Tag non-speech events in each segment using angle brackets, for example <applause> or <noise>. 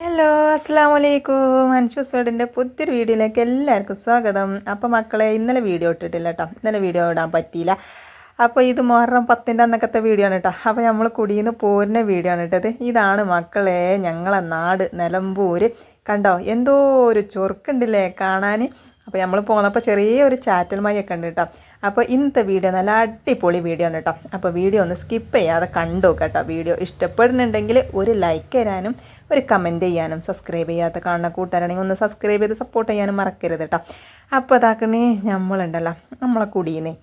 Hello അസ്സാം വലൈക്കും അൻഷൂസ് വേർഡിന്റെ പുതിയൊരു വീഡിയോയിലേക്ക് എല്ലാവർക്കും സ്വാഗതം. അപ്പോൾ മക്കളെ ഇന്നലെ വീഡിയോ ഇട്ടിട്ടില്ല കേട്ടോ ഇന്നലെ വീഡിയോ ഇടാൻ പറ്റിയില്ല. അപ്പോൾ ഇത് മുഹറം പത്തിന്റെ അന്നക്കത്തെ വീഡിയോ ആണ് കേട്ടോ അപ്പോൾ നമ്മൾ കുടിയിൽ നിന്ന് പോരുന്ന വീഡിയോ ആണ് കേട്ടത് ഇതാണ് മക്കളെ ഞങ്ങളെ നാട് നിലമ്പൂർ കണ്ടോ? എന്തോ ഒരു ചൊറുക്കുണ്ടല്ലേ കാണാൻ അപ്പോൾ നമ്മൾ പോന്നപ്പോൾ ചെറിയൊരു ചാറ്റൽ മഴയൊക്കെ ഉണ്ട് കേട്ടോ അപ്പോൾ ഇന്നത്തെ വീഡിയോ നല്ല അടിപൊളി വീഡിയോ ആണ് കേട്ടോ അപ്പോൾ വീഡിയോ ഒന്ന് സ്കിപ്പ് ചെയ്യാതെ കണ്ടു കേട്ടോ വീഡിയോ ഇഷ്ടപ്പെടുന്നുണ്ടെങ്കിൽ ഒരു ലൈക്ക് തരാനും ഒരു കമന്റ് ചെയ്യാനും സബ്സ്ക്രൈബ് ചെയ്യാത്ത കാണുന്ന കൂട്ടുകാരാണെങ്കിൽ ഒന്ന് സബ്സ്ക്രൈബ് ചെയ്ത് സപ്പോർട്ട് ചെയ്യാനും മറക്കരുത് കേട്ടോ അപ്പോൾ അതാക്കണേ നമ്മളുണ്ടല്ലോ നമ്മളെ കുടിയുന്നേ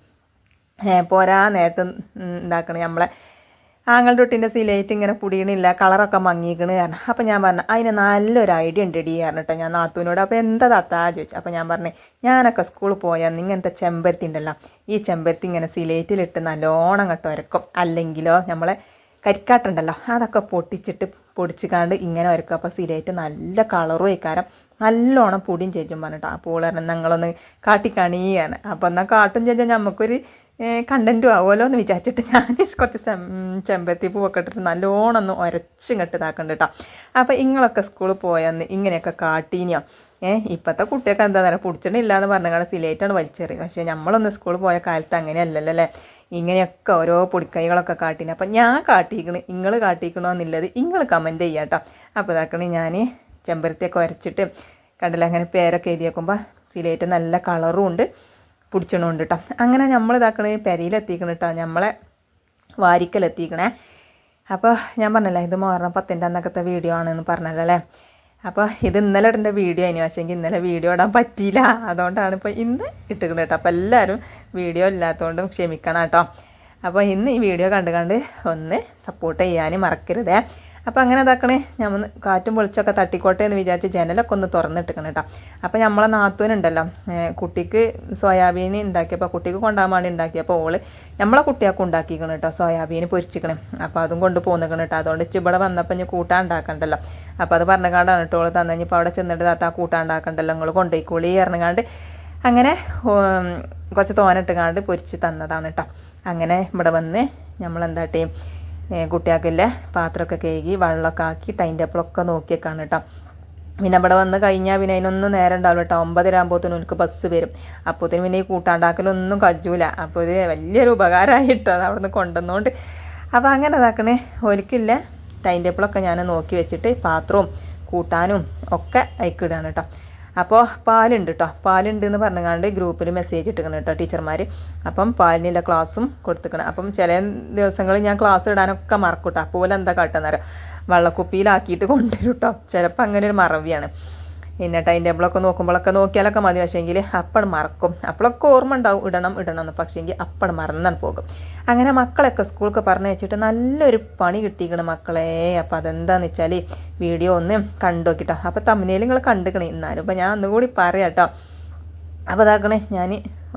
പോരാ നേരത്തെ ഇതാക്കണേ. നമ്മളെ ആങ്ങളുടെ തൊട്ടിന്റെ സിലേറ്റ് ഇങ്ങനെ പുടിയണില്ല കളറൊക്കെ മങ്ങിക്കണ് കാരണം. അപ്പോൾ ഞാൻ പറഞ്ഞു അതിന് നല്ലൊരു ഐഡിയ ഉണ്ട് ഡി പറഞ്ഞിട്ട് ഞാൻ നാത്തുവിനോട് അപ്പോൾ എന്താ താത്താ? ചോദിച്ചു. അപ്പോൾ ഞാൻ പറഞ്ഞു ഞാനൊക്കെ സ്കൂളിൽ പോയാൽ ഇങ്ങനത്തെ ചെമ്പരത്തി ഉണ്ടല്ലോ ഈ ചെമ്പരത്തി ഇങ്ങനെ സിലേറ്റിലിട്ട് നല്ലോണം കട്ട് വരക്കും. അല്ലെങ്കിലോ നമ്മളെ കരിക്കാട്ടുണ്ടല്ലോ അതൊക്കെ പൊട്ടിച്ചിട്ട് പൊടിച്ചുകാണ്ട് ഇങ്ങനെ വരക്കും. അപ്പോൾ സിലേറ്റ് നല്ല കളറും ഇക്കാരം നല്ലോണം പൊടിയും ചേച്ചും പറഞ്ഞിട്ടോ അപ്പോൾ ഞങ്ങളൊന്ന് കാട്ടിക്കാണീയാണ് അപ്പോൾ എന്നാൽ കാട്ടും ചേച്ചാൽ നമുക്കൊരു കണ്ടന്റും ആവുമല്ലോ എന്ന് വിചാരിച്ചിട്ട് ഞാൻ <laughs> കുറച്ച് ചെമ്പത്തി പൂവൊക്കെ ഇട്ടിട്ട് നല്ലോണം ഒന്ന് ഉരച്ചും കെട്ട് കേട്ടോ അപ്പോൾ ഇങ്ങളൊക്കെ സ്കൂളിൽ പോയെന്ന് ഇങ്ങനെയൊക്കെ കാട്ടീനിയോ? ഏഹ് ഇപ്പോഴത്തെ കുട്ടിയൊക്കെ എന്താ പറയുക പിടിച്ചിട്ടില്ല എന്ന് പറഞ്ഞാൽ സിലേറ്റാണ് വലിച്ചെറിയും. പക്ഷേ നമ്മളൊന്ന് സ്കൂളിൽ പോയ കാലത്ത് അങ്ങനെയല്ലല്ലോ അല്ലേ ഇങ്ങനെയൊക്കെ ഓരോ പൊടിക്കൈകളൊക്കെ കാട്ടീനി. അപ്പം ഞാൻ കാട്ടിക്കണ് നിങ്ങൾ കാട്ടിക്കണോ എന്നുള്ളത് നിങ്ങൾ കമന്റ് ചെയ്യാം കേട്ടോ അപ്പോൾ ഇതാക്കണേ ഞാൻ ചെമ്പരത്തിയൊക്കെ ഉരച്ചിട്ട് കണ്ടില്ല അങ്ങനെ പേരൊക്കെ എഴുതിയേക്കുമ്പോൾ സിലേറ്റ് നല്ല കളറും ഉണ്ട്. പിടിച്ചണുണ്ട് കേട്ടോ അങ്ങനെ നമ്മൾ ഇതാക്കണേ പെരയിലെത്തിക്കണം കേട്ടോ നമ്മളെ വാരിക്കലെത്തിക്കണേ. അപ്പോൾ ഞാൻ പറഞ്ഞല്ലേ ഇത് മാറണം പത്തിന്റെ അന്നൊക്കത്തെ വീഡിയോ ആണെന്ന് പറഞ്ഞല്ലോ അല്ലേ? അപ്പോൾ ഇത് ഇന്നലെ ഇടേണ്ട വീഡിയോ അതിന് പക്ഷേങ്കിൽ ഇന്നലെ വീഡിയോ ഇടാൻ പറ്റിയില്ല. അതുകൊണ്ടാണ് ഇപ്പോൾ ഇന്ന് ഇട്ടിരിക്കുന്നത് കേട്ടോ അപ്പോൾ എല്ലാവരും വീഡിയോ ഇല്ലാത്തതുകൊണ്ടും ക്ഷമിക്കണം കേട്ടോ അപ്പോൾ ഇന്ന് ഈ വീഡിയോ കണ്ട് കണ്ട് ഒന്ന് സപ്പോർട്ട് ചെയ്യാനും മറക്കരുതേ. അപ്പോൾ അങ്ങനെ ഇതാക്കണേ. ഞമ്മന്ന് കാറ്റും വെളിച്ചമൊക്കെ തട്ടിക്കോട്ടെ എന്ന് വിചാരിച്ച് ജനലൊക്കെ ഒന്ന് തുറന്നിട്ടിക്കണം കേട്ടോ. അപ്പോൾ നമ്മളെ നാത്തൂനുണ്ടല്ലോ കുട്ടിക്ക് സോയാബീൻ ഉണ്ടാക്കിയപ്പോൾ കുട്ടിക്ക് കൊണ്ടാൻ വേണ്ടി ഉണ്ടാക്കിയപ്പോൾ ഓൾ നമ്മളെ കുട്ടിയൊക്കെ ഉണ്ടാക്കിക്കണം കേട്ടോ സോയാബീൻ പൊരിച്ചിക്കണം. അപ്പോൾ അതും കൊണ്ട് പോന്നിക്കണം കേട്ടോ. അതുകൊണ്ട് ഇച്ച് ഇവിടെ വന്നപ്പോൾ ഞാൻ കൂട്ടാൻ ഉണ്ടാക്കണ്ടല്ലോ. അപ്പോൾ അത് പറഞ്ഞുകൊണ്ടാണ് കേട്ടോ ഓൾ തന്നിപ്പോൾ അവിടെ ചെന്നിട്ട് താത്ത കൂട്ടാൻ ഉണ്ടാക്കണ്ടല്ലോ നിങ്ങൾ കൊണ്ടുപോയിക്കോളി ഇറങ്ങാണ്ട് അങ്ങനെ കുറച്ച് തോനിട്ടുകാണ്ട് പൊരിച്ച് തന്നതാണ് കേട്ടോ. അങ്ങനെ ഇവിടെ വന്ന് നമ്മൾ കുട്ടികൾക്കില്ലേ പാത്രമൊക്കെ കഴുകി വെള്ളമൊക്കെ ആക്കി ടൈം ടേബിളൊക്കെ നോക്കിയേക്കാണ് കേട്ടോ. പിന്നെ അവിടെ വന്ന് കഴിഞ്ഞാൽ പിന്നെ അതിനൊന്നും നേരം ഉണ്ടാവില്ല കേട്ടോ. ഒമ്പതര ആകുമ്പോഴത്തേനും എനിക്ക് ബസ് വരും. അപ്പോഴത്തേനും പിന്നെ ഈ കൂട്ടാണ്ടാക്കലൊന്നും കജ്ജൂല അപ്പോൾ ഇത് വലിയൊരു ഉപകാരമായിട്ടോ അത് അവിടെ നിന്ന് കൊണ്ടുവന്നുകൊണ്ട് അപ്പോൾ അങ്ങനെ ഇതാക്കണേ. ഒരിക്കില്ല ടൈം ടേബിളൊക്കെ ഞാൻ നോക്കി വെച്ചിട്ട് പാത്രവും കൂട്ടാനും ഒക്കെ അയക്കിടുകയാണ് കേട്ടോ. അപ്പോൾ പാലുണ്ട് കേട്ടോ പാലുണ്ട് എന്ന് പറഞ്ഞുകൊണ്ട് ഗ്രൂപ്പിൽ മെസ്സേജ് ഇട്ടിക്കണം കേട്ടോ ടീച്ചർമാർ അപ്പം പാലിനുള്ള ക്ലാസ്സും കൊടുത്തിക്കണം. അപ്പം ചില ദിവസങ്ങളിൽ ഞാൻ ക്ലാസ് ഇടാനൊക്കെ മറക്കൂട്ടോ കേട്ടോ അപ്പോൾ എന്താ കാട്ടുന്നേരം വെള്ളക്കുപ്പിയിലാക്കിയിട്ട് കൊണ്ടുവരും കേട്ടോ ചിലപ്പോൾ അങ്ങനെ ഒരു മറവിയാണ്. പിന്നെ ടൈം ടേബിളൊക്കെ നോക്കുമ്പോഴൊക്കെ നോക്കിയാലൊക്കെ മതി. പക്ഷേങ്കിൽ അപ്പം മറക്കും. അപ്പോഴൊക്കെ ഓർമ്മ ഉണ്ടാവും. ഇടണം ഇടണം എന്ന്. പക്ഷേങ്കിൽ അപ്പം മറന്നാൽ പോകും. അങ്ങനെ മക്കളൊക്കെ സ്കൂൾക്ക് പറഞ്ഞു വെച്ചിട്ട് നല്ലൊരു പണി കിട്ടിയിരിക്കണം മക്കളെ. അപ്പോൾ അതെന്താണെന്ന് വെച്ചാൽ വീഡിയോ ഒന്ന് കണ്ടു നോക്കിട്ടോ അപ്പോൾ തമ്മിലേലും നിങ്ങൾ കണ്ടുക്കണേ. എന്നാലും ഇപ്പോൾ ഞാൻ ഒന്നുകൂടി പറയാം കേട്ടോ അപ്പോൾ അതാക്കണേ ഞാൻ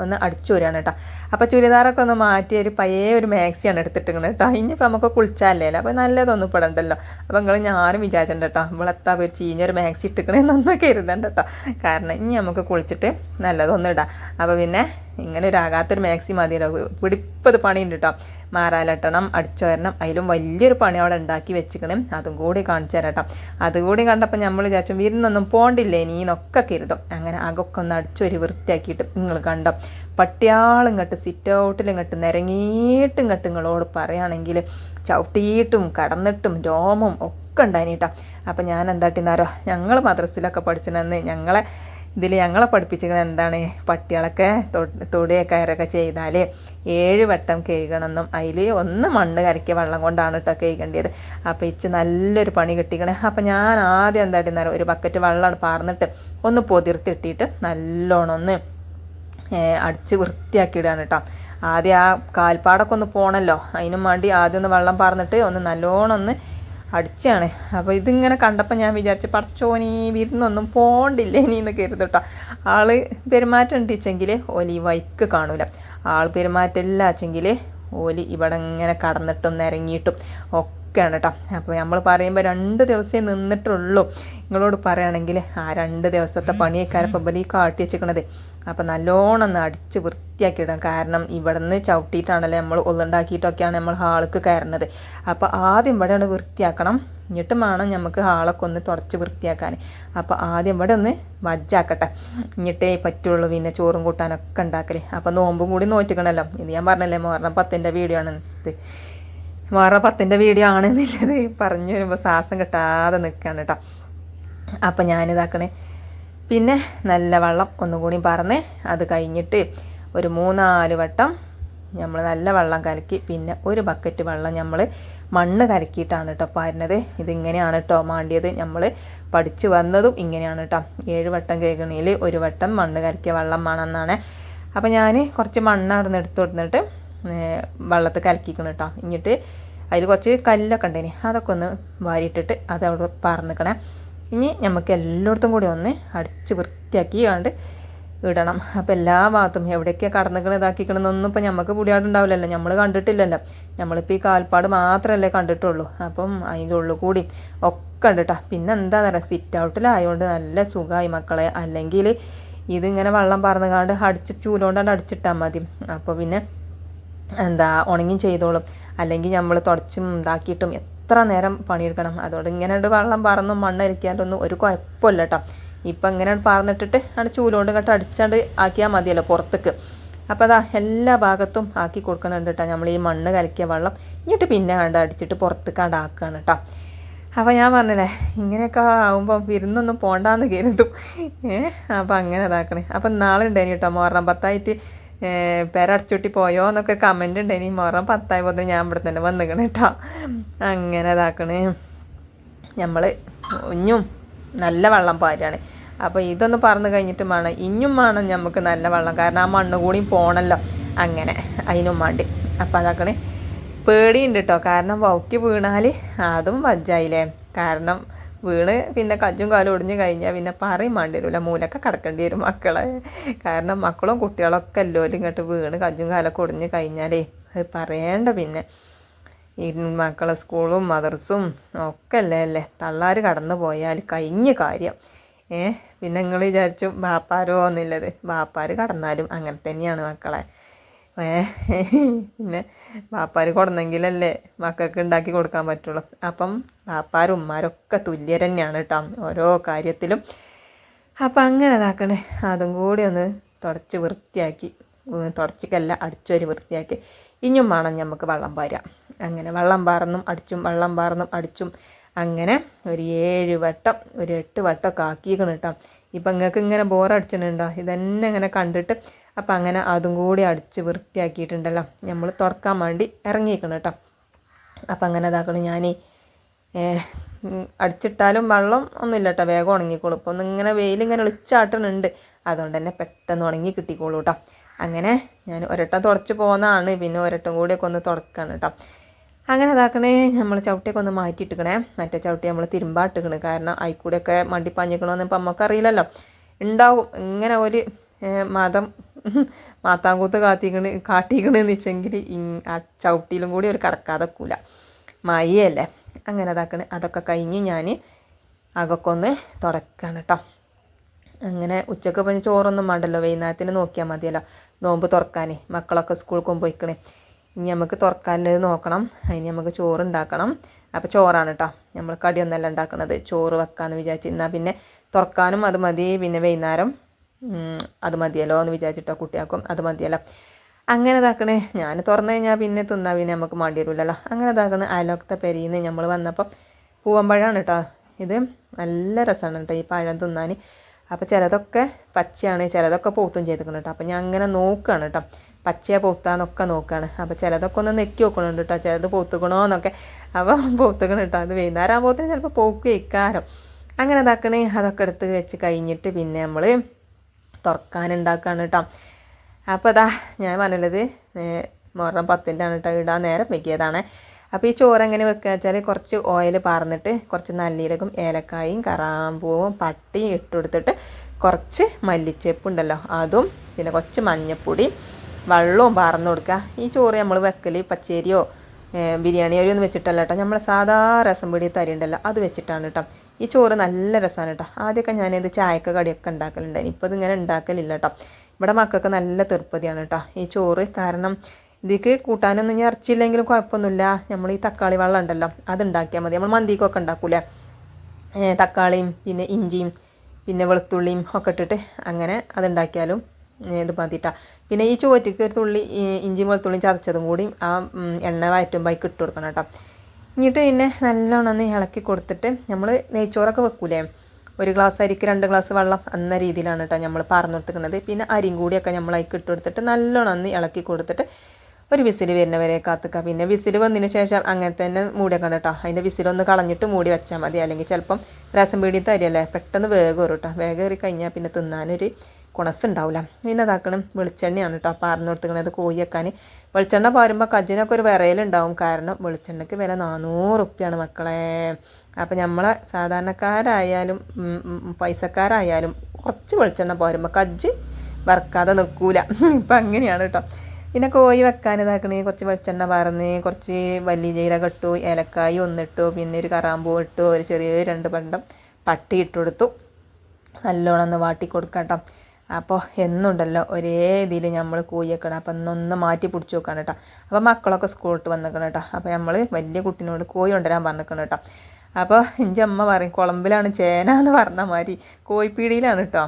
ഒന്ന് അടിച്ചു വരികയാണ് കേട്ടോ. അപ്പോൾ ചുരിദാറൊക്കെ ഒന്ന് മാറ്റി ഒരു പയ്യേ ഒരു മാക്സിയാണ് എടുത്തിട്ടിരിക്കുന്നത് കേട്ടോ. ഇനിയിപ്പോൾ നമുക്ക് കുളിച്ചാലേ അപ്പോൾ നല്ലതൊന്നും പെടണ്ടല്ലോ. അപ്പോൾ നിങ്ങൾ ഞാനും വിചാരിച്ചിട്ടുണ്ട് കേട്ടോ. നമ്മളെത്താ ഒരു ചീഞ്ഞൊരു മാക്സി ഇട്ടിക്കണേന്നൊന്നും കരുതണ്ട കേട്ടോ. കാരണം ഇനി നമുക്ക് കുളിച്ചിട്ട് നല്ലതൊന്നും ഇടാം. അപ്പോൾ പിന്നെ ഇങ്ങനെ ഒരു ആകാത്തൊരു മാക്സി മതിയല്ലോ പിടിപ്പത് പണിയുണ്ട് കേട്ടോ മാറാലട്ടണം അടിച്ചു വരണം. അതിലും വലിയൊരു പണി അവിടെ ഉണ്ടാക്കി വെച്ചിക്കണം. അതും കൂടി കാണിച്ചു തരാം കേട്ടോ അതുകൂടി കണ്ടപ്പോൾ നമ്മൾ വിചാരിച്ചു വിരുന്നൊന്നും പോണ്ടില്ലേ ഇനി? എന്നൊക്കെ കരുതും. അങ്ങനെ അകൊക്കെ ഒന്ന് അടിച്ചൊരു വൃത്തിയാക്കിയിട്ട് നിങ്ങൾ കണ്ടോ. പട്ടിയാളും കട്ട് സിറ്റ് ഔട്ടിലും കട്ട് നിരങ്ങിയിട്ടും കട്ട് നിങ്ങളോട് പറയുകയാണെങ്കിൽ ചവിട്ടിയിട്ടും കടന്നിട്ടും രോമം ഒക്കെ ഉണ്ടായിട്ടാ അപ്പം ഞാൻ എന്താട്ടിന്നാരോ ഞങ്ങൾ മദ്രസിലൊക്കെ പഠിച്ചിട്ടുണ്ടെന്ന് ഞങ്ങളെ ഇതിൽ ഞങ്ങളെ പഠിപ്പിച്ചിരിക്കുന്നത് എന്താണ്? പട്ടികളൊക്കെ തൊടിയ കയറൊക്കെ ചെയ്താൽ ഏഴ് വട്ടം കഴുകണമെന്നും അതിൽ ഒന്ന് മണ്ണ് കരക്കിയ വെള്ളം കൊണ്ടാണ് കേട്ടോ കഴുകേണ്ടത്. അപ്പോൾ ഇച്ച് നല്ലൊരു പണി കിട്ടിക്കണേ. അപ്പോൾ ഞാൻ ആദ്യം എന്താട്ടിന്നറിയോ ഒരു ബക്കറ്റ് വെള്ളമാണ് പാർന്നിട്ട് ഒന്ന് പൊതിർത്തിട്ടിട്ട് നല്ലോണം ഒന്ന് അടിച്ച് വൃത്തിയാക്കിയിടാണ് കേട്ടോ ആദ്യം ആ കാൽപ്പാടൊക്കെ ഒന്ന് പോകണമല്ലോ അതിനും വേണ്ടി ആദ്യം ഒന്ന് വെള്ളം പാർന്നിട്ട് ഒന്ന് നല്ലോണം ഒന്ന് അടിച്ചാണ്. അപ്പോൾ ഇതിങ്ങനെ കണ്ടപ്പോൾ ഞാൻ വിചാരിച്ചു പടച്ചോനി വിരുന്നൊന്നും പോണ്ടില്ലേ ഇനി എന്ന് കരുതട്ടോ ആൾ പെരുമാറ്റം ഉണ്ടിച്ചെങ്കിൽ ഓലി വൈക്ക് കാണൂല. ആൾ പെരുമാറ്റം ഇല്ല വെച്ചെങ്കിൽ ഓലി ഇവിടെ ഇങ്ങനെ കടന്നിട്ടും നിരങ്ങിയിട്ടും ഒക്കെ നിൽക്കുകയാണ് കേട്ടോ. അപ്പോൾ നമ്മൾ പറയുമ്പോൾ രണ്ട് ദിവസമേ നിന്നിട്ടുള്ളൂ. നിങ്ങളോട് പറയുകയാണെങ്കിൽ ആ രണ്ട് ദിവസത്തെ പണിയൊക്കെ ഇവർ കാട്ടി വെച്ചിരിക്കണത്. അപ്പോൾ നല്ലോണം ഒന്ന് അടിച്ച് വൃത്തിയാക്കി ഇടാം കാരണം ഇവിടെ നിന്ന് ചവിട്ടിയിട്ടാണല്ലോ നമ്മൾ ഒന്നുണ്ടാക്കിയിട്ടൊക്കെയാണ് നമ്മൾ ഹാൾക്ക് കയറുന്നത്. അപ്പോൾ ആദ്യം ഇവിടെ ഒന്ന് വൃത്തിയാക്കണം. എന്നിട്ട് വേണം നമുക്ക് ഹാളൊക്കെ ഒന്ന് തുടച്ച് വൃത്തിയാക്കാൻ. അപ്പോൾ ആദ്യം ഇവിടെ ഒന്ന് വജ്ജാക്കട്ടെ. എന്നിട്ടേ പറ്റുള്ളൂ പിന്നെ ചോറും കൂട്ടാനൊക്കെ ഉണ്ടാക്കൽ. അപ്പോൾ നോമ്പും കൂടി നോറ്റിക്കണമല്ലോ ഇത് ഞാൻ പറഞ്ഞല്ലേ മോറണം പത്തിന്റെ വീഡിയോ ആണ് ഇത് മോറ പത്തിന്റെ വീഡിയോ ആണെന്നുള്ളത് പറഞ്ഞു വരുമ്പോൾ ശ്വാസം കിട്ടാതെ നിൽക്കുകയാണ് കേട്ടോ അപ്പം ഞാനിതാക്കണേ. പിന്നെ നല്ല വെള്ളം ഒന്നും കൂടി പറന്ന് അത് കഴിഞ്ഞിട്ട് ഒരു മൂന്നാൽ വട്ടം നമ്മൾ നല്ല വെള്ളം കലക്കി പിന്നെ ഒരു ബക്കറ്റ് വെള്ളം നമ്മൾ മണ്ണ് കലക്കിയിട്ടാണ് കേട്ടോ പാരുന്നത്. ഇതിങ്ങനെയാണ് കേട്ടോ മാണ്ടിയത്. നമ്മൾ പഠിച്ചു വന്നതും ഇങ്ങനെയാണ് കേട്ടോ ഏഴ് വട്ടം കേൾക്കണേൽ ഒരു വട്ടം മണ്ണ് കലക്കിയ വെള്ളം വേണമെന്നാണ് അപ്പോൾ ഞാൻ കുറച്ച് മണ്ണ് അവിടെ നിന്ന് എടുത്തു കൊടുത്തിട്ട് വെള്ളത്തിൽ കലക്കിക്കണം കേട്ടോ എന്നിട്ട് അതിൽ കുറച്ച് കല്ലൊക്കെ ഉണ്ടേനി അതൊക്കെ ഒന്ന് വാരിയിട്ടിട്ട് അതവിടെ പറന്നിക്കണേ ഇനി നമുക്ക് എല്ലായിടത്തും കൂടി ഒന്ന് അടിച്ച് വൃത്തിയാക്കി കണ്ട് ഇടണം. അപ്പോൾ എല്ലാ ഭാഗത്തും എവിടെയൊക്കെ കടന്നിക്കണ ഇതാക്കിക്കണമെന്നൊന്നും ഇപ്പോൾ നമുക്ക് പുടിയാടുണ്ടാവില്ലല്ലോ നമ്മൾ കണ്ടിട്ടില്ലല്ലോ. നമ്മളിപ്പോൾ ഈ കാൽപ്പാട് മാത്രമല്ലേ കണ്ടിട്ടുള്ളൂ. അപ്പം അതിന്റെ കൂടി ഒക്കെ ഉണ്ട് പിന്നെ എന്താ പറയുക സിറ്റ് ഔട്ടിലായതുകൊണ്ട് നല്ല സുഖമായി മക്കളെ. അല്ലെങ്കിൽ ഇതിങ്ങനെ വെള്ളം പറന്നുകാണ്ട് അടിച്ച് ചൂലോണ്ടാണ്ട് അടിച്ചിട്ടാൽ മതി. അപ്പോൾ പിന്നെ എന്താ ഉണങ്ങി ചെയ്തോളും. അല്ലെങ്കിൽ നമ്മൾ തുടച്ചും ഇതാക്കിയിട്ടും എത്ര നേരം പണിയെടുക്കണം. അതുകൊണ്ട് ഇങ്ങനെ വെള്ളം പറന്നും മണ്ണരിക്കാണ്ടൊന്നും ഒരു കുഴപ്പമില്ല കേട്ടോ ഇപ്പം ഇങ്ങനെ പറന്നിട്ടിട്ട് അവിടെ ചൂലുകൊണ്ട് കേട്ടോ അടിച്ചാണ്ട് ആക്കിയാൽ മതിയല്ലോ പുറത്തേക്ക്. അപ്പോൾ അതാ എല്ലാ ഭാഗത്തും ആക്കി കൊടുക്കണുണ്ട് കേട്ടോ നമ്മൾ ഈ മണ്ണ് കലക്കിയ വെള്ളം ഇങ്ങോട്ട് പിന്നെ കണ്ട് അടിച്ചിട്ട് പുറത്തേക്കാണ്ട് ആക്കുകയാണ് കേട്ടോ അപ്പോൾ ഞാൻ പറഞ്ഞല്ലേ ഇങ്ങനെയൊക്കെ ആകുമ്പോൾ വിരുന്നൊന്നും പോണ്ടാന്ന് കരുതും. ഏഹ് അപ്പോൾ അങ്ങനെ ഇതാക്കണേ. അപ്പം നാളെ ഉണ്ടായിരുന്നു കേട്ടോ മോറം പത്തായിട്ട് പേരടച്ചുട്ടി പോയോ എന്നൊക്കെ കമന്റ് ഉണ്ടായിനി മോറം പത്തായി പോകുന്നത് ഞാൻ ഇവിടെ തന്നെ വന്നിക്കണേ കേട്ടോ അങ്ങനെ ഇതാക്കണേ. നമ്മൾ ഇഞ്ഞും നല്ല വെള്ളം പാരാണ്. അപ്പോൾ ഇതൊന്ന് പറഞ്ഞു കഴിഞ്ഞിട്ട് വേണം. ഇഞ്ഞും വേണം നമുക്ക് നല്ല വെള്ളം. കാരണം ആ മണ്ണ് കൂടിയും പോണല്ലോ. അങ്ങനെ അതിനും വേണ്ടി അപ്പോൾ അതാക്കണേ. പേടിയുണ്ട് കേട്ടോ കാരണം വൗക്കി വീണാൽ അതും വജ്ജായില്ലേ? കാരണം വീണ് പിന്നെ കജ്ജും കാലും ഒടിഞ്ഞു കഴിഞ്ഞാൽ പിന്നെ പറയും വേണ്ടി വരില്ല മൂലൊക്കെ കിടക്കേണ്ടി വരും മക്കളെ. കാരണം മക്കളും കുട്ടികളൊക്കെ എല്ലാവരും ഇങ്ങോട്ട് വീണ് കജ്ജും കാലൊക്കെ ഒടിഞ്ഞ് കഴിഞ്ഞാലേ അത് പറയേണ്ട പിന്നെ. ഈ മക്കളെ സ്കൂളും മദർസും ഒക്കെ അല്ലേ അല്ലേ? തള്ളാർ കടന്നു പോയാൽ കഴിഞ്ഞ കാര്യം. ഏ? പിന്നെ നിങ്ങൾ വിചാരിച്ചു ബാപ്പാരോ എന്നുള്ളത്. ബാപ്പാർ കടന്നാലും അങ്ങനെ തന്നെയാണ് മക്കളെ. പിന്നെ ബാപ്പാർ കൊടുന്നെങ്കിലല്ലേ മക്കൾക്ക് ഉണ്ടാക്കി കൊടുക്കാൻ പറ്റുള്ളൂ. അപ്പം ബാപ്പാരും ഉമ്മാരൊക്കെ തുല്യർ തന്നെയാണ് കേട്ടോ ഓരോ കാര്യത്തിലും. അപ്പം അങ്ങനെ ഇതാക്കണേ. അതും കൂടി ഒന്ന് തുടച്ച് വൃത്തിയാക്കി. തുടച്ചിക്കല്ല അടിച്ചൊരു വൃത്തിയാക്കി. ഇനിയും വേണം നമുക്ക് വെള്ളം പാരാം. അങ്ങനെ വെള്ളം പാർന്നും അടിച്ചും വെള്ളം പാർന്നും അടിച്ചും അങ്ങനെ ഒരു ഏഴ് വട്ടം ഒരു എട്ട് വട്ടമൊക്കെ ആക്കിയിരിക്കണം കേട്ടോ ഇപ്പം നിങ്ങൾക്ക് ഇങ്ങനെ ബോറടിച്ചിട്ടുണ്ടോ ഇതന്നെ ഇങ്ങനെ കണ്ടിട്ട് അപ്പം അങ്ങനെ അതും കൂടി അടിച്ച് വൃത്തിയാക്കിയിട്ടുണ്ടല്ലോ. നമ്മൾ തുറക്കാൻ വേണ്ടി ഇറങ്ങിയിരിക്കണം കേട്ടോ. അപ്പം അങ്ങനെ ഇതാക്കണം. ഞാൻ അടിച്ചിട്ടാലും വെള്ളം ഒന്നുമില്ല കേട്ടോ. വേഗം ഉണങ്ങിക്കോളും. ഇപ്പം ഒന്നിങ്ങനെ വെയിലിങ്ങനെ ഒളിച്ചാട്ടുന്നുണ്ട് അതുകൊണ്ട് തന്നെ പെട്ടെന്ന് ഉണങ്ങി കിട്ടിക്കോളൂ കേട്ടോ. അങ്ങനെ ഞാൻ ഒരട്ടം തുടച്ച് പോകുന്നതാണ് പിന്നെ ഒരട്ടം കൂടിയൊക്കെ ഒന്ന് തുടക്കാണ് കേട്ടോ. അങ്ങനെ ഇതാക്കണേ. നമ്മൾ ചവിട്ടിയൊക്കെ ഒന്ന് മാറ്റിയിട്ടിക്കണേ. മറ്റേ ചവിട്ടി നമ്മൾ തിരുമ്പാട്ടിക്കണേ കാരണം അതിൽ കൂടെയൊക്കെ മണ്ടിപ്പാഞ്ഞിക്കണമെന്ന് ഇപ്പം നമുക്കറിയില്ലല്ലോ ഉണ്ടാവും. ഇങ്ങനെ ഒരു മതം മാത്താങ്കൂത്ത് കാത്തിക്കണ് കാട്ടിക്കണെന്ന് വെച്ചെങ്കിൽ ആ ചവിട്ടിയിലും കൂടി ഒരു കടക്കാതെ കൂല മയല്ലേ അങ്ങനെ അതാക്കണ് അതൊക്കെ കഴിഞ്ഞ് ഞാൻ അതൊക്കെ ഒന്ന് തുടക്കാണ് കേട്ടോ അങ്ങനെ ഉച്ചയ്ക്ക് പോയി ചോറൊന്നും വേണ്ടല്ലോ. വൈകുന്നേരത്തിന് നോക്കിയാൽ മതിയല്ലോ. നോമ്പ് തുറക്കാൻ മക്കളൊക്കെ സ്കൂളിൽ പോയിക്കണേ. ഇനി നമുക്ക് തുറക്കാനുള്ളത് നോക്കണം. അതിന് നമുക്ക് ചോറ് ഉണ്ടാക്കണം അപ്പോൾ ചോറാണ് കേട്ടോ നമ്മൾ കടിയൊന്നല്ല ഉണ്ടാക്കണത്. ചോറ് വെക്കാമെന്ന് വിചാരിച്ച്. എന്നാൽ പിന്നെ തുറക്കാനും അത് മതി. പിന്നെ വൈകുന്നേരം അത് മതിയല്ലോ എന്ന് വിചാരിച്ചിട്ടോ കുട്ടിയാക്കും അത് മതിയല്ലോ. അങ്ങനെ ഇതാക്കണേ. ഞാൻ തുറന്നു കഴിഞ്ഞാൽ പിന്നെ തിന്നാൽ പിന്നെ നമുക്ക് മടി വരില്ലല്ലോ അങ്ങനെ ഇതാക്കണേ. അയലോക്കത്തെ പെരിന്ന് നമ്മൾ വന്നപ്പം പൂവമ്പഴമാണ് കേട്ടോ ഇത്. നല്ല രസമാണ് കേട്ടോ ഈ പഴം തിന്നാൻ അപ്പോൾ ചിലതൊക്കെ പച്ചയാണ് ചിലതൊക്കെ പൂത്തും ചെയ്തിരിക്കണം കേട്ടോ അപ്പോൾ ഞാൻ അങ്ങനെ നോക്കുകയാണ് കേട്ടോ പച്ചയെ പൂത്താന്നൊക്കെ നോക്കുകയാണ് അപ്പോൾ ചിലതൊക്കെ ഒന്ന് നെക്കി നോക്കണുണ്ട് കേട്ടോ ചിലത് പൂത്തുക്കണോ എന്നൊക്കെ അപ്പോൾ പൂത്തുക്കണം കേട്ടോ അത് വൈകുന്നേരം ആകുമ്പോഴത്തേന് ചിലപ്പോൾ പോക്ക് അങ്ങനെ ഇതാക്കണേ. അതൊക്കെ എടുത്ത് വെച്ച് കഴിഞ്ഞിട്ട് പിന്നെ നമ്മൾ തുറക്കാനുണ്ടാക്കുകയാണ് കേട്ടോ അപ്പോൾ അതാ ഞാൻ പറഞ്ഞത് മുറം പത്തിന്റെ ആണ് കേട്ടോ ഇടാൻ നേരം വെക്കിയതാണ് അപ്പോൾ ഈ ചോറ് എങ്ങനെ വെക്കുക വെച്ചാൽ കുറച്ച് ഓയിൽ പാർന്നിട്ട് കുറച്ച് നല്ലീരകും ഏലക്കായും കറാമ്പൂവും പട്ടിയും ഇട്ടുകൊടുത്തിട്ട് കുറച്ച് മല്ലിച്ചേപ്പ് ഉണ്ടല്ലോ അതും പിന്നെ കുറച്ച് മഞ്ഞൾപ്പൊടി വെള്ളവും പാർന്നു കൊടുക്കുക ഈ ചോറ് നമ്മൾ വെക്കൽ പച്ചരിയോ ബിരിയാണി അരി ഒന്നും വെച്ചിട്ടല്ല കേട്ടോ നമ്മളെ സാധാ രസം പിടി തരി ഉണ്ടല്ലോ അത് വെച്ചിട്ടാണ് കേട്ടോ ഈ ചോറ് നല്ല രസമാണ് കേട്ടോ ആദ്യമൊക്കെ ഞാനിത് ചായക്ക കടിയൊക്കെ ഉണ്ടാക്കലുണ്ടായിരുന്നു. ഇപ്പോൾ ഇതിങ്ങനെ ഉണ്ടാക്കലില്ല കേട്ടോ ഇവിടെ മക്കൾക്ക് നല്ല തീർപ്പതിയാണ് കേട്ടോ ഈ ചോറ്. കാരണം ഇതിക്ക് കൂട്ടാനൊന്നും ഞാൻ ഇറച്ചിയില്ലെങ്കിലും കുഴപ്പമൊന്നുമില്ല. നമ്മൾ ഈ തക്കാളി വെള്ളം ഉണ്ടല്ലോ അത് ഉണ്ടാക്കിയാൽ മതി. നമ്മൾ മന്തിക്കൊക്കെ ഉണ്ടാക്കൂലേ? തക്കാളിയും പിന്നെ ഇഞ്ചിയും പിന്നെ വെളുത്തുള്ളിയും ഒക്കെ ഇട്ടിട്ട് അങ്ങനെ അതുണ്ടാക്കിയാലും ഇത് മതിട്ടാ പിന്നെ ഈ ചോറ്റയ്ക്ക് ഒരു തുള്ളി ഇഞ്ചിയും വെളുത്തുള്ളിയും ചതച്ചതും കൂടി ആ എണ്ണ വയറ്റുമ്പോൾ അതിൽ ഇട്ട് കൊടുക്കണം കേട്ടോ. എന്നിട്ട് പിന്നെ നല്ലോണം ഒന്ന് ഇളക്കി കൊടുത്തിട്ട് നമ്മൾ നെയ്ച്ചോറൊക്കെ വെക്കൂലേ? ഒരു ഗ്ലാസ് അരിക്ക് രണ്ട് ഗ്ലാസ് വെള്ളം എന്ന രീതിയിലാണ് കേട്ടോ നമ്മൾ പറഞ്ഞു കൊടുത്തിരിക്കുന്നത് പിന്നെ അരിയും കൂടിയൊക്കെ നമ്മൾ അതിൽ ഇട്ട് കൊടുത്തിട്ട് നല്ലോണം ഒന്ന് ഇളക്കി കൊടുത്തിട്ട് ഒരു വിസിൽ വരുന്നവരെ കാത്തുക്കുക പിന്നെ വിസിൽ വന്നതിന് ശേഷം അങ്ങനെ തന്നെ മൂടിയൊക്കെ കേട്ടോ. അതിന്റെ വിസിലൊന്ന് കളഞ്ഞിട്ട് മൂടി വെച്ചാൽ മതി. അല്ലെങ്കിൽ ചിലപ്പം രസം പീടി തരിയല്ലേ? പെട്ടെന്ന് വേഗം കയറും കേട്ടോ. വേഗം കയറി കഴിഞ്ഞാൽ പിന്നെ തിന്നാനൊരു കുണസുണ്ടാവില്ല പിന്നെ അതാക്കണം വെളിച്ചെണ്ണയാണ് കേട്ടോ പാർന്ന് കൊടുത്തിരിക്കണത്. കോഴി വെക്കാൻ വെളിച്ചെണ്ണ പാരുമ്പോൾ കജിനൊക്കെ ഒരു വിറയലുണ്ടാവും. കാരണം വെളിച്ചെണ്ണയ്ക്ക് വില നാനൂറ് റുപ്യാണ് മക്കളെ. അപ്പോൾ നമ്മളെ സാധാരണക്കാരായാലും പൈസക്കാരായാലും കുറച്ച് വെളിച്ചെണ്ണ പോരുമ്പോൾ കജ്ജ് വറക്കാതെ നിൽക്കൂല. <laughs> ഇപ്പം അങ്ങനെയാണ് കേട്ടോ. പിന്നെ കോഴി വെക്കാൻ ഇതാക്കണേ. കുറച്ച് വെളിച്ചെണ്ണ പറന്ന് കുറച്ച് വലിയ ജീരകം ഇട്ടു ഏലക്കായി ഒന്നിട്ടു പിന്നെ ഒരു കറാമ്പൂ ഇട്ടു ഒരു ചെറിയ രണ്ട് പണ്ടം പട്ടി ഇട്ട് കൊടുത്തു. നല്ലോണം ഒന്ന് വാട്ടി കൊടുക്കാം കേട്ടോ. അപ്പോൾ എന്നുണ്ടല്ലോ ഒരേ ഇതിൽ നമ്മൾ കൂയിക്കണം അപ്പം ഒന്നൊന്ന് മാറ്റി പിടിച്ച് നോക്കാണ് കേട്ടോ അപ്പോൾ മക്കളൊക്കെ സ്കൂളിട്ട് വന്നിക്കണം കേട്ടോ അപ്പോൾ നമ്മൾ വലിയ കുട്ടീനോട് കോഴി കൊണ്ടുവരാൻ പറഞ്ഞിരിക്കണം കേട്ടോ അപ്പോൾ എന്റെ അമ്മ പറയും കുളമ്പിലാണ് ചേന എന്ന് പറഞ്ഞ മാതിരി കോഴിപ്പീടിയിലാണ് കേട്ടോ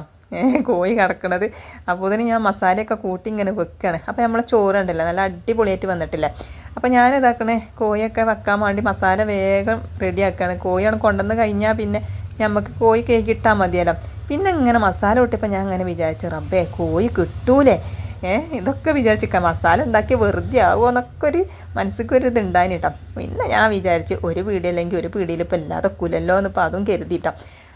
കോഴി കിടക്കണത്. അപ്പോൾ ഇതിന് ഞാൻ മസാലയൊക്കെ കൂട്ടി ഇങ്ങനെ വെക്കുകയാണ് അപ്പോൾ നമ്മളെ ചോറുണ്ടല്ലോ നല്ല അടിപൊളിയായിട്ട് വന്നിട്ടില്ല? അപ്പോൾ ഞാൻ ഇതാക്കണേ കോഴിയൊക്കെ വെക്കാൻ വേണ്ടി മസാല വേഗം റെഡിയാക്കുകയാണ് കോഴിയാണ് കൊണ്ടുവന്ന് കഴിഞ്ഞാൽ പിന്നെ നമുക്ക് കോഴി കേക്ക് ഇട്ടാൽ മതിയല്ലോ. പിന്നെ ഇങ്ങനെ മസാല ഇട്ടിപ്പോൾ ഞാൻ അങ്ങനെ വിചാരിച്ചു റബ്ബേ കോഴി കിട്ടൂലേ? ഏഹ് ഇതൊക്കെ വിചാരിച്ചിരിക്കാം മസാല ഉണ്ടാക്കി വെറുതെ ആവുമോ എന്നൊക്കെ ഒരു മനസ്സിക്ക് ഒരു ഇത് ഉണ്ടായിന് പിന്നെ ഞാൻ വിചാരിച്ച് ഒരു പീടിയല്ലെങ്കിൽ ഒരു പീടിയിൽ ഇപ്പോൾ ഇല്ലാതെ കുലല്ലോ എന്നിപ്പോൾ അതും കരുതിയിട്ടോ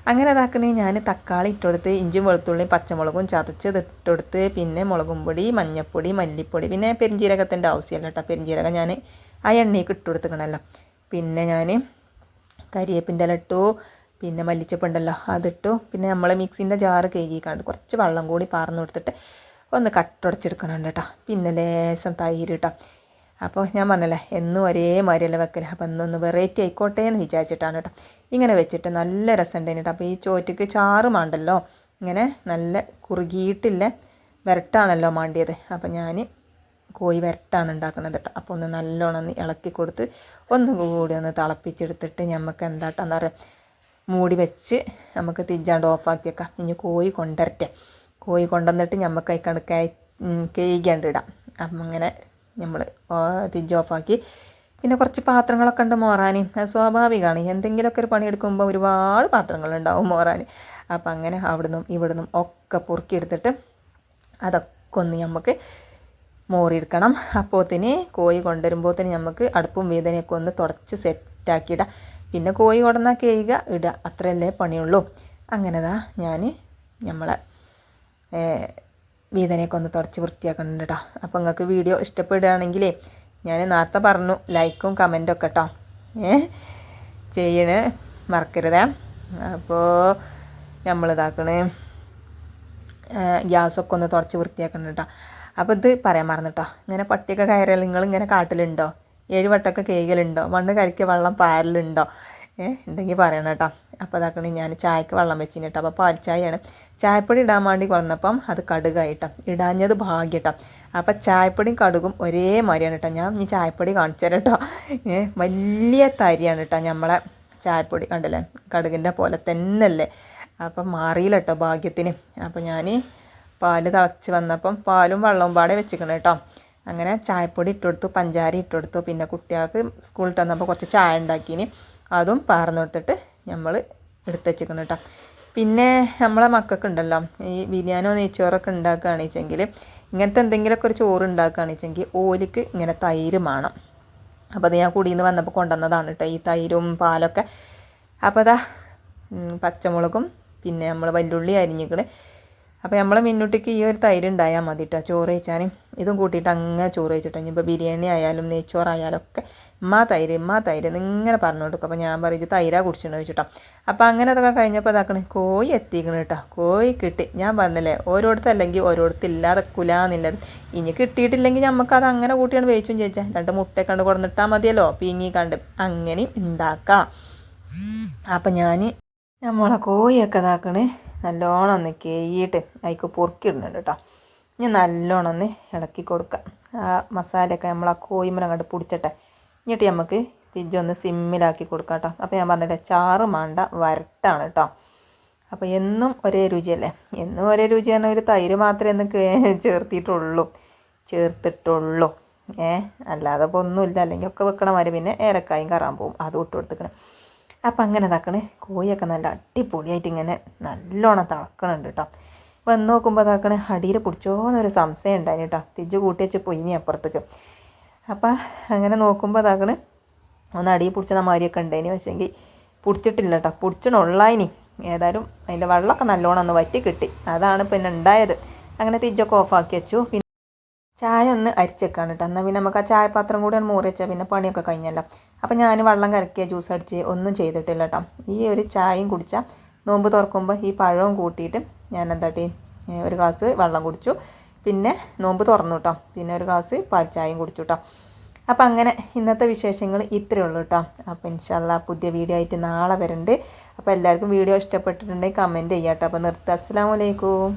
അങ്ങനെ അതാക്കണേ ഞാൻ തക്കാളി ഇട്ടെടുത്ത് ഇഞ്ചും വെളുത്തുള്ളിയും പച്ചമുളകും ചതച്ച് ഇട്ടെടുത്ത് പിന്നെ മുളകും പൊടി മഞ്ഞൾപ്പൊടി മല്ലിപ്പൊടി പിന്നെ പെരിഞ്ചീരകത്തിന്റെ ആവശ്യമല്ല കേട്ടോ. പെരിഞ്ചീരകം ഞാൻ ആ എണ്ണയ്ക്ക് ഇട്ടുകൊടുത്തിക്കണല്ലോ പിന്നെ ഞാൻ കരിയേപ്പിന്റെ ഇല പിന്നെ മല്ലിച്ചപ്പുണ്ടല്ലോ അതിട്ടു പിന്നെ നമ്മൾ മിക്സിന്റെ ജാറ് കഴുകിക്കാണ്ട് കുറച്ച് വെള്ളം കൂടി പാർന്ന് കൊടുത്തിട്ട് ഒന്ന് കട്ടുടച്ചെടുക്കണം കേട്ടോ. പിന്നെ ലേശം തൈര് കേട്ടോ. അപ്പോൾ ഞാൻ പറഞ്ഞല്ലേ എന്നും ഒരേ മാതിരിയല്ല വെക്കൽ അപ്പോൾ എന്നൊന്ന് വെറൈറ്റി ആയിക്കോട്ടെ എന്ന് വിചാരിച്ചിട്ടാണ് കേട്ടോ. ഇങ്ങനെ വെച്ചിട്ട് നല്ല രസമുണ്ടായിരുന്നു കേട്ടോ. അപ്പോൾ ഈ ചോറ്റയ്ക്ക് ചാറ് മാണ്ടല്ലോ. ഇങ്ങനെ നല്ല കുറുകിയിട്ടില്ല വരട്ടാണല്ലോ മാണ്ടിയത്. അപ്പോൾ ഞാൻ കോഴി വരട്ടാണ് ഉണ്ടാക്കുന്നത് കേട്ടോ. അപ്പോൾ ഒന്ന് നല്ലോണം ഒന്ന് ഇളക്കി കൊടുത്ത് ഒന്നും കൂടി ഒന്ന് തിളപ്പിച്ചെടുത്തിട്ട് നമുക്ക് എന്താ പറയുക മൂടി വെച്ച് നമുക്ക് തിരിച്ചാണ്ട് ഓഫാക്കി വെക്കാം. ഇനി കോഴി കൊണ്ടരട്ടെ കോഴി കൊണ്ടുവന്നിട്ട് നമുക്ക് കണക്കായി കേയ്ക്കാണ്ട് ഇടാം. അപ്പം അങ്ങനെ നമ്മൾ തിജ് ഓഫാക്കി. പിന്നെ കുറച്ച് പാത്രങ്ങളൊക്കെ ഉണ്ട് മോറാൻ. അത് സ്വാഭാവികമാണ്. എന്തെങ്കിലുമൊക്കെ ഒരു പണിയെടുക്കുമ്പോൾ ഒരുപാട് പാത്രങ്ങളുണ്ടാവും മോറാൻ. അപ്പം അങ്ങനെ അവിടുന്നും ഇവിടുന്നും ഒക്കെ പൊറുക്കിയെടുത്തിട്ട് അതൊക്കെ ഒന്ന് നമുക്ക് മോറിയെടുക്കണം. അപ്പോത്തിന് കോഴി കൊണ്ടുവരുമ്പോഴത്തേന് നമുക്ക് അടുപ്പും വേദനയൊക്കെ ഒന്ന് തുടച്ച് സെറ്റാക്കിയിടുക പിന്നെ കോഴി കൊടന്നാൽ കേയുക ഇടുക. അത്രയല്ലേ പണിയുള്ളൂ. അങ്ങനെതാ ഞാൻ നമ്മളെ വീതനയൊക്കെ ഒന്ന് തുടച്ച് വൃത്തിയാക്കണം കേട്ടോ അപ്പോൾ നിങ്ങൾക്ക് വീഡിയോ ഇഷ്ടപ്പെടുകയാണെങ്കിലേ ഞാൻ നേരത്തെ പറഞ്ഞു ലൈക്കും കമന്റും ഒക്കെ കേട്ടോ ഏ? ചെയ്യണേ മറക്കരുതേ. അപ്പോൾ നമ്മളിതാക്കണേ ഗ്യാസൊക്കെ ഒന്ന് തുടച്ച് വൃത്തിയാക്കണം കേട്ടോ അപ്പോൾ ഇത് പറയാൻ മറന്നു കേട്ടോ ഇങ്ങനെ പട്ടിയൊക്കെ കയറിയാൽ നിങ്ങൾ ഇങ്ങനെ കാട്ടിലുണ്ടോ? ഏഴ് വട്ടമൊക്കെ കേകലുണ്ടോ? മണ്ണ് കലക്കിയ വെള്ളം പാരലുണ്ടോ? ഉണ്ടെങ്കിൽ പറയണം കേട്ടോ. അപ്പോൾ അതാക്കണി ഞാൻ ചായക്ക് വെള്ളം വെച്ചിന് കേട്ടോ അപ്പോൾ പാൽ ചായയാണ്. ചായപ്പൊടി ഇടാൻ വേണ്ടി വന്നപ്പം അത് കടുകായിട്ടോ ഇടാഞ്ഞത് ഭാഗ്യട്ടോ അപ്പോൾ ചായപ്പൊടിയും കടുകും ഒരേ മാതിരിയാണ് കേട്ടോ ഞാൻ ഈ ചായപ്പൊടി കാണിച്ചു തരാം കേട്ടോ വലിയ തരിയാണ് കേട്ടോ നമ്മളെ ചായപ്പൊടി. കണ്ടല്ലേ? കടുകിന്റെ പോലെ തന്നെയല്ലേ? അപ്പം മാറിയില്ല കേട്ടോ ഭാഗ്യത്തിന്. അപ്പോൾ ഞാൻ പാൽ തിളച്ച് വന്നപ്പം പാലും വെള്ളവും പാടെ വെച്ചിക്കണം കേട്ടോ അങ്ങനെ ചായപ്പൊടി ഇട്ടുകൊടുത്തു പഞ്ചാര ഇട്ടുകൊടുത്തു പിന്നെ കുട്ടികൾക്ക് സ്കൂളിൽ തന്നപ്പോൾ കുറച്ച് ചായ ഉണ്ടാക്കിന്. അതും പാർന്നു കൊടുത്തിട്ട് നമ്മൾ എടുത്ത് വെച്ചിരിക്കുന്നു കേട്ടോ. പിന്നെ നമ്മളെ മക്കൾക്ക് ഉണ്ടല്ലോ ഈ ബിരിയാണിയോ നെയ്ച്ചോറൊക്കെ ഉണ്ടാക്കുകയാണെന്ന് വെച്ചെങ്കിൽ ഇങ്ങനത്തെ എന്തെങ്കിലുമൊക്കെ ഒരു ചോറ് ഉണ്ടാക്കുകയാണെന്ന് വെച്ചെങ്കിൽ ഓലിക്ക് ഇങ്ങനെ തൈര് വേണം. അപ്പോൾ അത് ഞാൻ കുടിയിൽ നിന്ന് വന്നപ്പോൾ കൊണ്ടുവന്നതാണ് കേട്ടോ ഈ തൈരും പാലൊക്കെ. അപ്പോൾ അതാ പച്ചമുളകും പിന്നെ നമ്മൾ വല്ലുള്ളി അരിഞ്ഞിക്കണ് അപ്പോൾ നമ്മളെ മിന്നുട്ടിക്ക് ഈ ഒരു തൈര് ഉണ്ടായാൽ മതി കേട്ടോ ചോറ് വെച്ചാൽ ഇതും കൂട്ടിയിട്ട് അങ്ങനെ ചോറ് കഴിച്ചിട്ടോ. ഇനിയിപ്പോൾ ബിരിയാണി ആയാലും നെയ്ച്ചോറായാലും ഒക്കെ ഉമ്മാ തൈര് ഉമ്മാ തൈര് എന്നിങ്ങനെ പറഞ്ഞു കൊടുക്കും. അപ്പോൾ ഞാൻ പറയും തൈരാ കുടിച്ചിട്ട് വെച്ചിട്ടോ അപ്പോൾ അങ്ങനെ അതൊക്കെ കഴിഞ്ഞപ്പോൾ ഇതാക്കണേ. കോഴി എത്തിക്കണം കേട്ടോ കോഴി കിട്ടി. ഞാൻ പറഞ്ഞില്ലേ ഓരോടത്തല്ലെങ്കിൽ ഇല്ലാതെ കുലാന്നില്ലത് ഇനി കിട്ടിയിട്ടില്ലെങ്കിൽ നമുക്കത് അങ്ങനെ കൂട്ടിയാണ് വേവിച്ചും ചോദിച്ചാൽ രണ്ട് മുട്ട കണ്ട് കൊടുന്നിട്ടാൽ മതിയല്ലോ. പീങ്ങി കണ്ട്. അങ്ങനെ ഉണ്ടാക്കാം. അപ്പം ഞാൻ നമ്മളെ കോഴിയൊക്കെ ഇതാക്കണേ. നല്ലോണം ഒന്ന് കേയിട്ട് അതിക്ക് പൊറുക്കിയിടുന്നുണ്ട് കേട്ടോ. ഇനി നല്ലോണം ഒന്ന് ഇളക്കി കൊടുക്കാം. ആ മസാലയൊക്കെ നമ്മൾ ആ കോയിമരം കണ്ട് പിടിച്ചിട്ടെ. എന്നിട്ട് നമുക്ക് തിരിച്ചൊന്ന് സിമ്മിലാക്കി കൊടുക്കാം കേട്ടോ. അപ്പോൾ ഞാൻ പറഞ്ഞില്ലേ ചാറ് മാണ്ട വരട്ടാണ് കേട്ടോ. അപ്പോൾ എന്നും ഒരേ രുചിയല്ലേ? എന്നും ഒരേ രുചിയാണ് ഒരു തൈര് മാത്രമേ എന്ന് ചേർത്തിട്ടുള്ളൂ. ചേർത്തിട്ടുള്ളൂ. ഏ? അല്ലാതെ ഇപ്പോൾ ഒന്നുമില്ല. അല്ലെങ്കിൽ ഒക്കെ വെക്കണ മാതിരി പിന്നെ ഏലക്കായും കറാൻ പോകും. അത് ഇട്ട് കൊടുത്തിക്കണം. അപ്പം അങ്ങനെ ഇതാക്കണേ. കോഴിയൊക്കെ നല്ല അടിപൊളിയായിട്ട് ഇങ്ങനെ നല്ലോണം തിളക്കണുണ്ട് കേട്ടോ വന്ന് നോക്കുമ്പോൾ ഇതാക്കണേ അടിയിൽ പിടിച്ചോന്നൊരു സംശയം ഉണ്ടായിന് കേട്ടോ തിരിച്ച് കൂട്ടി വെച്ച് പൊയിനി അപ്പുറത്തേക്ക്. അപ്പം അങ്ങനെ നോക്കുമ്പോൾ ഇതാക്കണേ ഒന്ന് അടിയിൽ പിടിച്ചണ മാതിരിയൊക്കെ ഉണ്ടായിന്. പക്ഷേങ്കിൽ പിടിച്ചിട്ടില്ല കേട്ടോ പിടിച്ചണുള്ളായിനി. ഏതായാലും അതിന്റെ വെള്ളമൊക്കെ നല്ലോണം ഒന്ന് വറ്റി കിട്ടി. അതാണ് പിന്നെ ഉണ്ടായത്. അങ്ങനെ തിരിച്ചൊക്കെ ഓഫാക്കി വെച്ചു. ചായ ഒന്ന് അരിച്ചേക്കാണ് കേട്ടോ എന്നാൽ പിന്നെ നമുക്ക് ആ ചായപാത്രം കൂടെ മൂറി വെച്ചാൽ പിന്നെ പണിയൊക്കെ കഴിഞ്ഞല്ലോ. അപ്പോൾ ഞാൻ വെള്ളം കലക്കിയ ജ്യൂസ് അടിച്ച് ഒന്നും ചെയ്തിട്ടില്ല കേട്ടോ ഈ ഒരു ചായയും കുടിച്ചാൽ നോമ്പ് തുറക്കുമ്പോൾ ഈ പഴവും കൂട്ടിയിട്ട് ഞാൻ എന്താട്ടി ഒരു ഗ്ലാസ് വെള്ളം കുടിച്ചു. പിന്നെ നോമ്പ് തുറന്നു കേട്ടോ പിന്നെ ഒരു ഗ്ലാസ് പാൽ ചായയും കുടിച്ചു കേട്ടോ അപ്പം അങ്ങനെ ഇന്നത്തെ വിശേഷങ്ങൾ ഇത്രയേ ഉള്ളൂ കേട്ടോ അപ്പോൾ ഇൻഷാല്ല പുതിയ വീഡിയോ ആയിട്ട് നാളെ വരുന്നുണ്ട് അപ്പോൾ എല്ലാവർക്കും വീഡിയോ ഇഷ്ടപ്പെട്ടിട്ടുണ്ടെങ്കിൽ കമന്റ് ചെയ്യാം കേട്ടോ അപ്പോൾ നിർത്തുക അസ്സാം വലൈക്കും